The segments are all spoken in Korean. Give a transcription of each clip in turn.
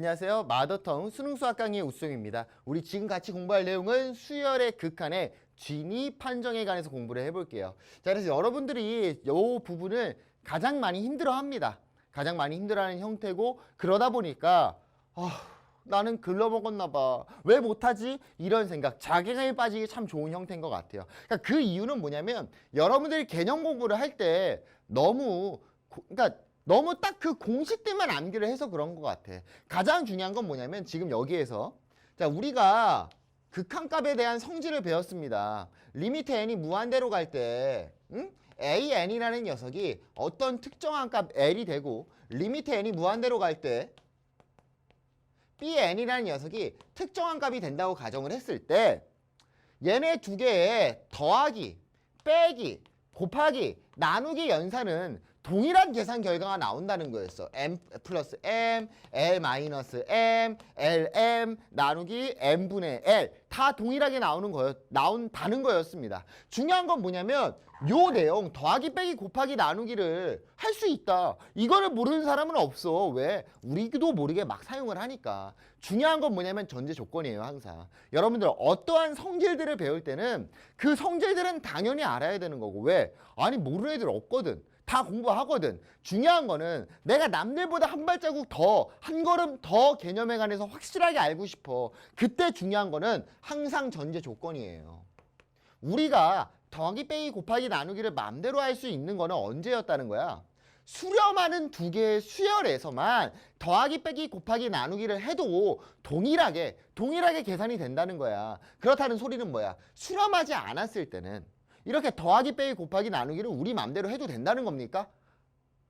안녕하세요. 마더텅 수능 수학 강의 우승입니다. 우리 지금 같이 공부할 내용은 수열의 극한의 진위 판정에 관해서 공부를 해볼게요. 자, 그래서 여러분들이 이 부분을 가장 많이 힘들어합니다. 가장 많이 힘들어하는 형태고 그러다 보니까 아, 나는 글러먹었나 봐. 왜 못하지? 이런 생각, 자괴감에 빠지기 참 좋은 형태인 것 같아요. 그러니까 그 이유는 뭐냐면 여러분들이 개념 공부를 할 때 너무 고- 그러니까 너무 딱 그 공식들만 암기를 해서 그런 것 같아. 가장 중요한 건 뭐냐면 지금 여기에서 자 우리가 극한값에 대한 성질을 배웠습니다. 리미트 n이 무한대로 갈때 응? a-n이라는 녀석이 어떤 특정한 값 l이 되고 리미트 n이 무한대로 갈 때 bn이라는 녀석이 특정한 값이 된다고 가정을 했을 때 얘네 두 개의 더하기, 빼기, 곱하기, 나누기 연산은 동일한 계산 결과가 나온다는 거였어. m 플러스 m, l 마이너스 m, lm 나누기 m분의 l 다 동일하게 나오는 거였 나온다는 거였습니다. 중요한 건 뭐냐면 요 내용 더하기 빼기 곱하기 나누기를 할 수 있다. 이거를 모르는 사람은 없어. 왜? 우리도 모르게 막 사용을 하니까. 중요한 건 뭐냐면 전제 조건이에요, 항상. 여러분들 어떠한 성질들을 배울 때는 그 성질들은 당연히 알아야 되는 거고. 왜? 아니 모르는 애들 없거든. 다 공부하거든. 중요한 거는 내가 남들보다 한 발자국 더, 한 걸음 더 개념에 관해서 확실하게 알고 싶어. 그때 중요한 거는 항상 전제 조건이에요. 우리가 더하기 빼기 곱하기 나누기를 마음대로 할 수 있는 거는 언제였다는 거야? 수렴하는 두 개의 수열에서만 더하기 빼기 곱하기 나누기를 해도 동일하게 동일하게 계산이 된다는 거야. 그렇다는 소리는 뭐야? 수렴하지 않았을 때는 이렇게 더하기 빼기 곱하기 나누기를 우리 마음대로 해도 된다는 겁니까?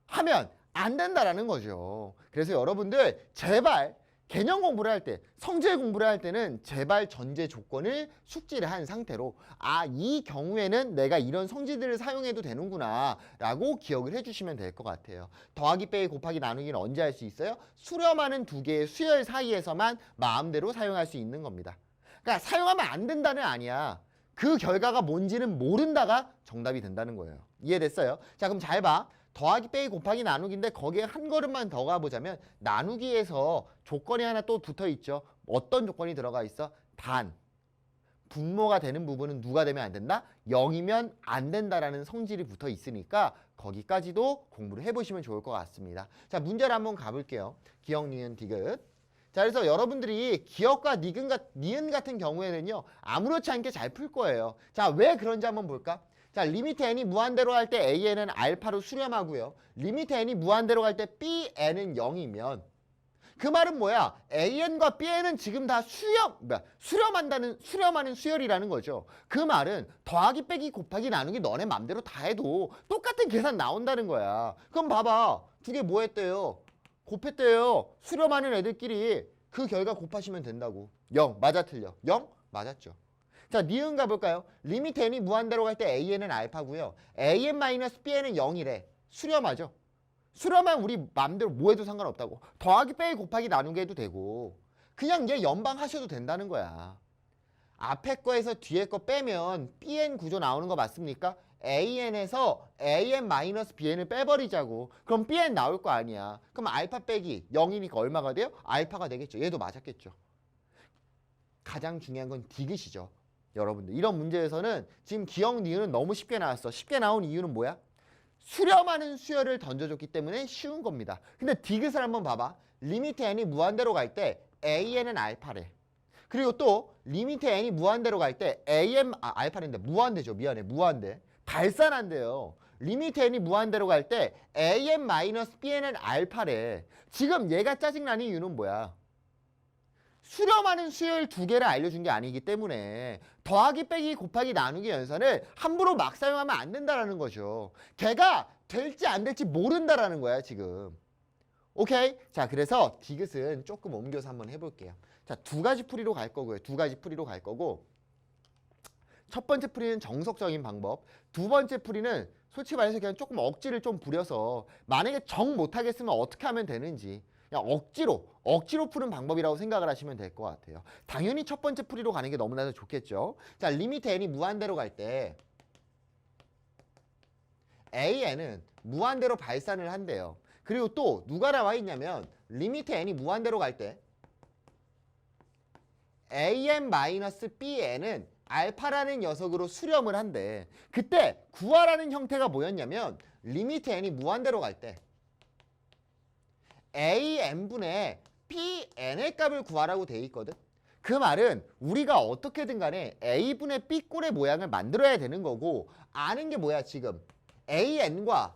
하면 안 된다라는 거죠. 그래서 여러분들 제발 개념 공부를 할 때, 성질 공부를 할 때는 제발 전제 조건을 숙지를 한 상태로 아, 이 경우에는 내가 이런 성질들을 사용해도 되는구나 라고 기억을 해주시면 될 것 같아요. 더하기 빼기 곱하기 나누기는 언제 할 수 있어요? 수렴하는 두 개의 수열 사이에서만 마음대로 사용할 수 있는 겁니다. 그러니까 사용하면 안 된다는 아니야. 그 결과가 뭔지는 모른다가 정답이 된다는 거예요. 이해됐어요? 자, 그럼 잘 봐. 더하기 빼기 곱하기 나누기인데 거기에 한 걸음만 더 가보자면 나누기에서 조건이 하나 또 붙어 있죠. 어떤 조건이 들어가 있어? 단. 분모가 되는 부분은 누가 되면 안 된다? 0이면 안 된다라는 성질이 붙어 있으니까 거기까지도 공부를 해보시면 좋을 것 같습니다. 자, 문제를 한번 가볼게요. 기억, 니은, 디귿. 자, 그래서 여러분들이 기억과 니은, 같- 니은 같은 경우에는요, 아무렇지 않게 잘 풀 거예요. 자, 왜 그런지 한번 볼까? 자, 리미트 n이 무한대로 할 때 an은 알파로 수렴하고요. 리미트 n이 무한대로 갈 때 bn은 0이면 그 말은 뭐야? an과 bn은 지금 다 수렴, 수렴한다는, 수렴하는 수열이라는 거죠. 그 말은 더하기 빼기 곱하기 나누기 너네 맘대로 다 해도 똑같은 계산 나온다는 거야. 그럼 봐봐. 두 개 뭐 했대요? 곱했대요. 수렴 하는 애들끼리 그 결과 곱하시면 된다고. 0. 맞아 틀려. 0? 맞았죠. 자, 니은 가볼까요? 리미트 n이 무한대로 갈 때 an은 알파고요. an-bn은 0이래. 수렴하죠. 수렴하면 우리 맘대로 뭐 해도 상관없다고. 더하기 빼기 곱하기 나누기 해도 되고. 그냥 얘 연방하셔도 된다는 거야. 앞에 거에서 뒤에 거 빼면 bn 구조 나오는 거 맞습니까? An에서 an-bn을 빼버리자고. 그럼 bn 나올 거 아니야. 그럼 알파 빼기 0이니까 얼마가 돼요? 알파가 되겠죠. 얘도 맞았겠죠. 가장 중요한 건 디귿이죠. 여러분들 이런 문제에서는 지금 기억 니은은 너무 쉽게 나왔어. 쉽게 나온 이유는 뭐야? 수렴하는 수열을 던져줬기 때문에 쉬운 겁니다. 근데 디귿을 한번 봐봐. 리미트 n이 무한대로 갈 때 an은 알파래. 그리고 또 리미트 n이 무한대로 갈 때 am 아 알파인데 무한대죠. 미안해. 무한대. 발산한대요. 리미트 n이 무한대로 갈 때 am-bn은 알파래. 지금 얘가 짜증나는 이유는 뭐야? 수렴하는 수열 두 개를 알려준 게 아니기 때문에 더하기 빼기 곱하기 나누기 연산을 함부로 막 사용하면 안 된다라는 거죠. 걔가 될지 안 될지 모른다라는 거야 지금. 오케이? 자 그래서 디귿은 조금 옮겨서 한번 해볼게요. 자 두 가지 풀이로 갈 거고요. 두 가지 풀이로 갈 거고 첫 번째 풀이는 정석적인 방법. 두 번째 풀이는 솔직히 말해서 그냥 조금 억지를 좀 부려서 만약에 정 못하겠으면 어떻게 하면 되는지 그냥 억지로 억지로 푸는 방법이라고 생각을 하시면 될 것 같아요. 당연히 첫 번째 풀이로 가는 게 너무나도 좋겠죠. 자 리미트 n이 무한대로 갈 때 an은 무한대로 발산을 한대요. 그리고 또 누가 나와 있냐면 리미트 n이 무한대로 갈 때 an-bn은 알파라는 녀석으로 수렴을 한대. 그때 구하라는 형태가 뭐였냐면 리미트 n이 무한대로 갈 때 an분의 bn의 값을 구하라고 돼 있거든. 그 말은 우리가 어떻게든 간에 a분의 b꼴의 모양을 만들어야 되는 거고 아는 게 뭐야 지금 an과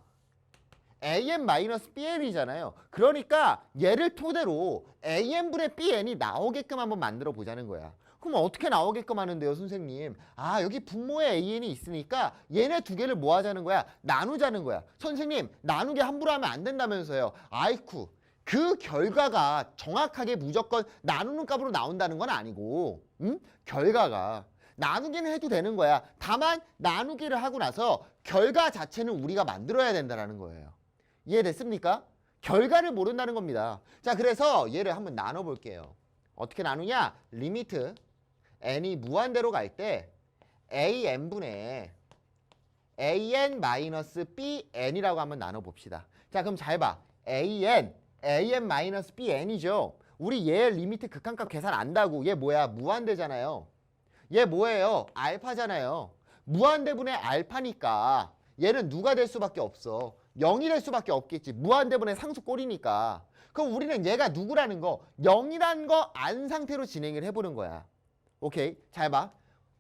an-bn이잖아요. 그러니까 얘를 토대로 an분의 bn이 나오게끔 한번 만들어 보자는 거야. 그럼 어떻게 나오게끔 하는데요, 선생님? 아, 여기 분모에 an이 있으니까 얘네 두 개를 뭐 하자는 거야? 나누자는 거야. 선생님, 나누기 함부로 하면 안 된다면서요. 아이쿠. 그 결과가 정확하게 무조건 나누는 값으로 나온다는 건 아니고, 응? 결과가. 나누기는 해도 되는 거야. 다만 나누기를 하고 나서 결과 자체는 우리가 만들어야 된다는 거예요. 이해됐습니까? 결과를 모른다는 겁니다. 자, 그래서 얘를 한번 나눠 볼게요. 어떻게 나누냐? 리미트 n이 무한대로 갈 때 an분의 an-bn이라고 한번 나눠 봅시다. 자, 그럼 잘 봐. an, an-bn이죠. 우리 얘 리미트 극한값 계산 안다고. 얘 뭐야? 무한대잖아요. 얘 뭐예요? 알파잖아요. 무한대분의 알파니까 얘는 누가 될 수밖에 없어. 0이 될 수밖에 없겠지. 무한대분의 상수꼴이니까. 그럼 우리는 얘가 누구라는 거 0이라는 거 안 상태로 진행을 해보는 거야. 오케이? 잘 봐.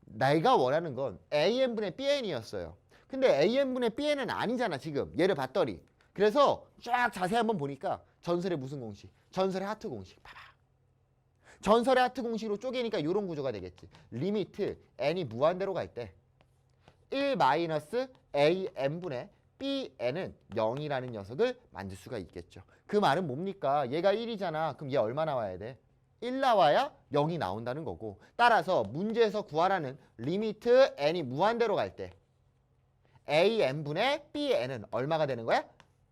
내가 원하는 건 an분의 bn이었어요. 근데 an분의 bn은 아니잖아 지금. 얘를 봤더니. 그래서 쫙 자세히 한번 보니까 전설의 무슨 공식? 전설의 하트 공식. 봐봐. 전설의 하트 공식으로 쪼개니까 이런 구조가 되겠지. 리미트 n이 무한대로 갈 때 1 마이너스 an분의 bn은 0이라는 녀석을 만들 수가 있겠죠. 그 말은 뭡니까? 얘가 1이잖아. 그럼 얘 얼마 나와야 돼? 1 나와야 0이 나온다는 거고 따라서 문제에서 구하라는 리미트 n이 무한대로 갈 때 an분의 bn은 얼마가 되는 거야?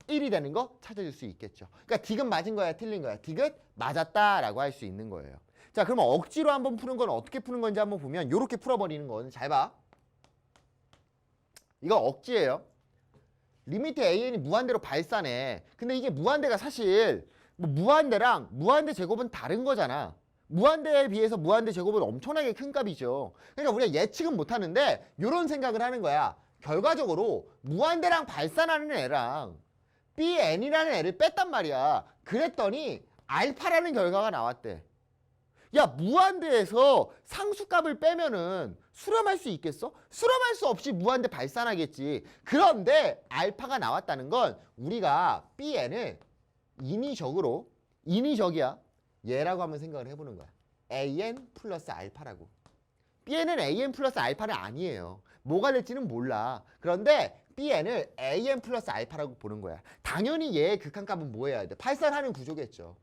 1이 되는 거 찾아줄 수 있겠죠. 그러니까 디귿 맞은 거야, 틀린 거야? 디귿 맞았다라고 할 수 있는 거예요. 자, 그러면 억지로 한번 푸는 건 어떻게 푸는 건지 한번 보면 이렇게 풀어버리는 거는 잘 봐. 이거 억지예요. 리미트 an이 무한대로 발산해. 근데 이게 무한대가 사실 뭐 무한대랑 무한대 제곱은 다른 거잖아. 무한대에 비해서 무한대 제곱은 엄청나게 큰 값이죠. 그러니까 우리가 예측은 못 하는데 이런 생각을 하는 거야. 결과적으로 무한대랑 발산하는 애랑 bn이라는 애를 뺐단 말이야. 그랬더니 알파라는 결과가 나왔대. 야 무한대에서 상수값을 빼면은 수렴할 수 있겠어? 수렴할 수 없이 무한대 발산하겠지. 그런데 알파가 나왔다는 건 우리가 bn을 인위적으로 인위적이야. 얘라고 한번 생각을 해보는 거야. an 플러스 알파라고. bn은 an 플러스 알파는 아니에요. 뭐가 될지는 몰라. 그런데 bn을 an 플러스 알파라고 보는 거야. 당연히 얘의 극한값은 뭐 해야 돼? 발산하는 구조겠죠.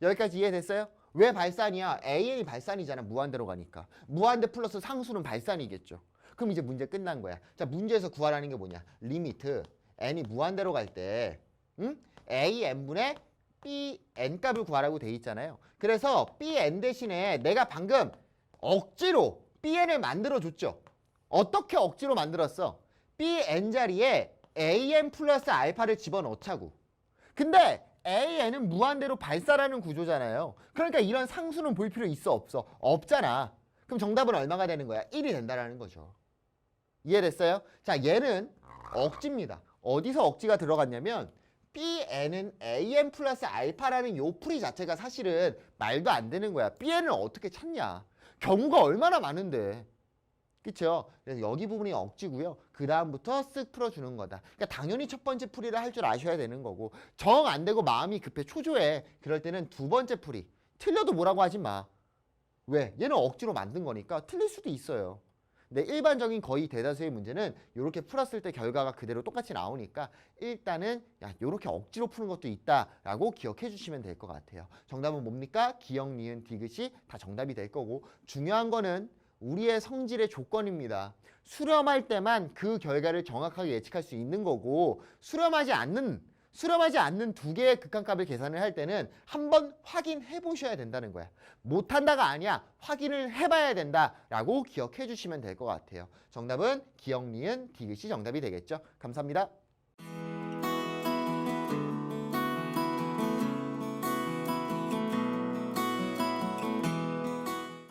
여기까지 이해됐어요? 왜 발산이야? an이 발산이잖아. 무한대로 가니까. 무한대 플러스 상수는 발산이겠죠. 그럼 이제 문제 끝난 거야. 자, 문제에서 구하라는 게 뭐냐? 리미트 n이 무한대로 갈 때 응? an분의 bn 값을 구하라고 돼 있잖아요. 그래서 bn 대신에 내가 방금 억지로 bn을 만들어 줬죠. 어떻게 억지로 만들었어? bn 자리에 an 플러스 알파를 집어넣자고. 근데 an은 무한대로 발산하는 구조잖아요. 그러니까 이런 상수는 볼 필요 있어 없어? 없잖아. 그럼 정답은 얼마가 되는 거야? 1이 된다라는 거죠. 이해됐어요? 자, 얘는 억지입니다. 어디서 억지가 들어갔냐면 bn은 an 플러스 알파라는 요 풀이 자체가 사실은 말도 안 되는 거야. bn을 어떻게 찾냐? 경우가 얼마나 많은데. 그쵸? 그래서 여기 부분이 억지고요. 그 다음부터 쓱 풀어주는 거다. 그러니까 당연히 첫 번째 풀이를 할 줄 아셔야 되는 거고 정 안 되고 마음이 급해 초조해. 그럴 때는 두 번째 풀이. 틀려도 뭐라고 하지 마. 왜? 얘는 억지로 만든 거니까 틀릴 수도 있어요. 근데 일반적인 거의 대다수의 문제는 이렇게 풀었을 때 결과가 그대로 똑같이 나오니까 일단은 야 이렇게 억지로 푸는 것도 있다라고 기억해 주시면 될 것 같아요. 정답은 뭡니까? 기억, 니은, 디귿이 다 정답이 될 거고 중요한 거는 우리의 성질의 조건입니다. 수렴할 때만 그 결과를 정확하게 예측할 수 있는 거고 수렴하지 않는 수렴하지 않는 두 개의 극한값을 계산을 할 때는 한번 확인해 보셔야 된다는 거야. 못한다가 아니야. 확인을 해봐야 된다라고 기억해 주시면 될 것 같아요. 정답은 기억, 니은, 디귿이 정답이 되겠죠. 감사합니다.